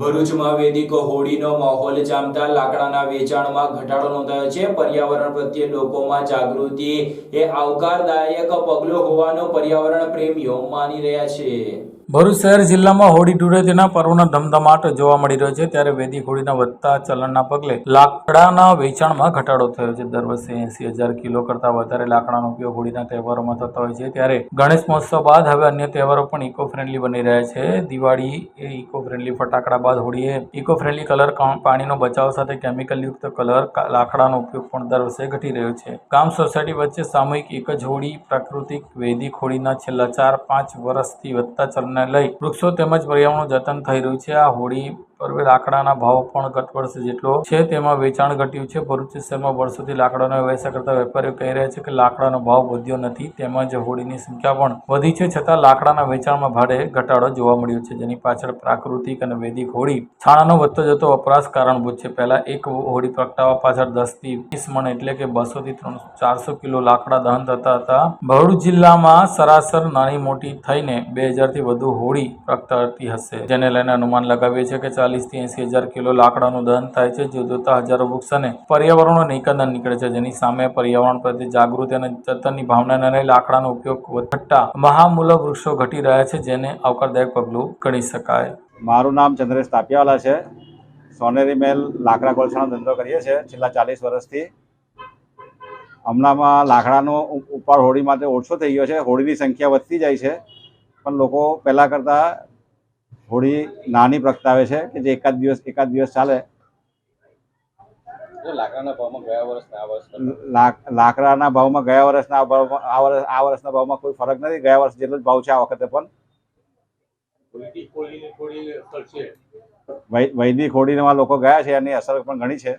ભરૂચમાં વેદિક હોળીનો માહોલ જામતા લાકડાના વેચાણમાં ઘટાડો નોંધાયો છે. પર્યાવરણ પ્રત્યે લોકોમાં જાગૃતિ એ આવકારદાયક પગલું હોવાનું પર્યાવરણ પ્રેમીઓ માની રહ્યા છે. ભરૂચ શહેર જિલ્લામાં હોળી ધૂળેટીના પર્વનો ધમધમાટ જોવા મળી રહ્યો છે. ત્યારે વેદિક હોળીના વધતા ચલણના પગલે લાકડાના વેચાણમાં ઘટાડો થયો છે. દર વર્ષે એંસી હજાર કિલો કરતાં વધારે લાકડાનો ઉપયોગ હોળીના તહેવારોમાં થતો હોય છે. ત્યારે ગણેશ મહોત્સવ બાદ હવે અન્ય તહેવારો પણ ઇકો ફ્રેન્ડલી બની રહ્યા છે. દિવાળી એ ઇકો ફ્રેન્ડલી ફટાકડા બાદ હોળીએ ઇકો ફ્રેન્ડલી કલર પાણીનો બચાવ સાથે કેમિકલયુક્ત કલર લાકડાનો ઉપયોગ પણ દર વર્ષે ઘટી રહ્યો છે. ગામ સોસાયટી વચ્ચે સામૂહિક એક જ હોળી પ્રાકૃતિક વૈદિક હોળીના છેલ્લા ચાર પાંચ વર્ષથી વધતા ચલણને લઈ વૃક્ષો તેમજ પર્યાવરણનું જતન થઈ રહ્યું છે. આ હોળી પર્વે લાકડાના ભાવ પણ ગત વર્ષે જેટલો છે તેમાં વેચાણ ઘટ્યું છે. ભરૂચ શહેરમાં વર્ષોથી લાકડાનો વ્યવસાય કરતા વેપારીઓ કહી રહ્યા છે કે લાકડાનો ભાવ વધ્યો નથી, તેમજ હોળીની સંખ્યા પણ વધી છે, છતાં લાકડાના વેચાણમાં ભારે ઘટાડો જોવા મળ્યો છે. જેની પાછળ પ્રાકૃતિક અને વૈદિક હોળી છાણાનો વધતો જતો વપરાશ કારણભૂત છે. પહેલા એક હોળી પ્રગટાવવા પાછળ દસથી વીસ મણ એટલે કે બસો થી ત્રણસો ચારસો કિલો લાકડા દહન થતા હતા. ભરૂચ જિલ્લામાં સરાસર નાની મોટી થઈને બે હજારથી વધુ હોળી પ્રગટાવતી હશે. જેને લઈને અનુમાન લગાવીએ છે કે ચાલીસ થી એંસી હજાર કિલો લાકડાનું દહન થાય છે. જે જોતા હજારો વૃક્ષ અને પર્યાવરણનો નિકંદન નીકળે છે. જેની સામે પર્યાવરણ પ્રત્યે જાગૃતિ અને જતનની ભાવનાને લઈ લાકડાનો ઉપયોગ વધતા મહામૂલ્ય વૃક્ષો ઘટી રહ્યા છે, જેને આવકારદાયક પગલું ગણી શકાય. મારું નામ ચંદ્રેશ તાપિયાવાલા છે. સોનેરી મેલ લાકડા કોલસાનો ધંધો કરીએ છીએ. છેલ્લા ચાલીસ વર્ષથી હમણાંમાં લાકડાનો ઉપાડ હોળી માટે ઓછો થઈ ગયો છે. હોળીની સંખ્યા વધતી જાય છે. પણ લોકો પહેલાં કરતાં હોળી નાની પ્રગટાવે છે કે જે એકાદ દિવસ એકાદ દિવસ ચાલે. લાકડાના ભાવમાં ગયા વર્ષ આ વર્ષ લાક- લાકડાના ભાવમાં ગયા વર્ષના આ વર્ષ આ વર્ષના ભાવમાં કોઈ ફરક નથી. ગયા વર્ષ જેટલો જ ભાવ છે આ વખતે પણ. વૈદિક થોડી હોળીમાં લોકો ગયા છે એની અસર પણ ઘણી છે.